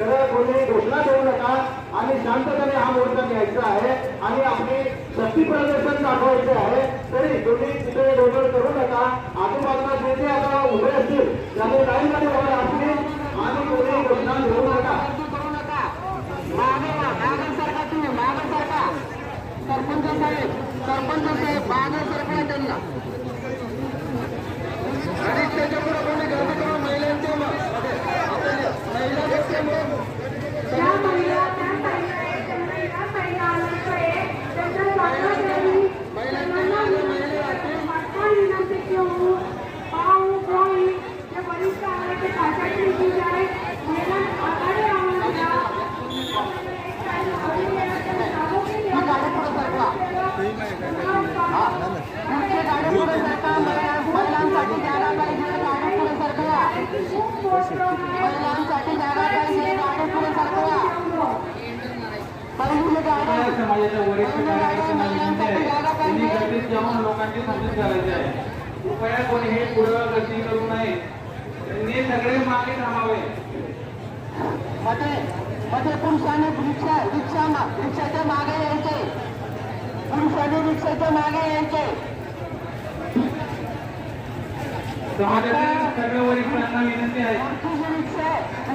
तर कोणी घोषणा देऊ नका. आणि शांततेने हा मोर्चा घ्यायचा आहे. आणि आपले शक्ती प्रदर्शन दाखवायचे आहे. तरी तुम्ही तिथे गोंधळ करू नका. आजूबाजूला जे जे आता उभे असतील त्याने लाईन मध्ये काही असतील आणि कोणी घोषणा देऊ नका. सरपंच साहेब सरपंच साहेब मागे सरकार त्यांना. समाजाच्या वरिष्ठ कार्यकर्त्यांना विनंती आहे त्यांनी गर्दीत जाऊन लोकांची समजूत करायची आहे कृपया कोणी हे पुढं गर्दी करू नये त्यांनी सगळे मागे थांबावे मध्ये मध्ये पुरुषांनी रिक्षा रिक्षा रिक्षाच्या मागे यायचे. पुरुषाने रिक्षाच्या मागे यायचे समाजातील सर्व वरिष्ठांना विनंती आहे.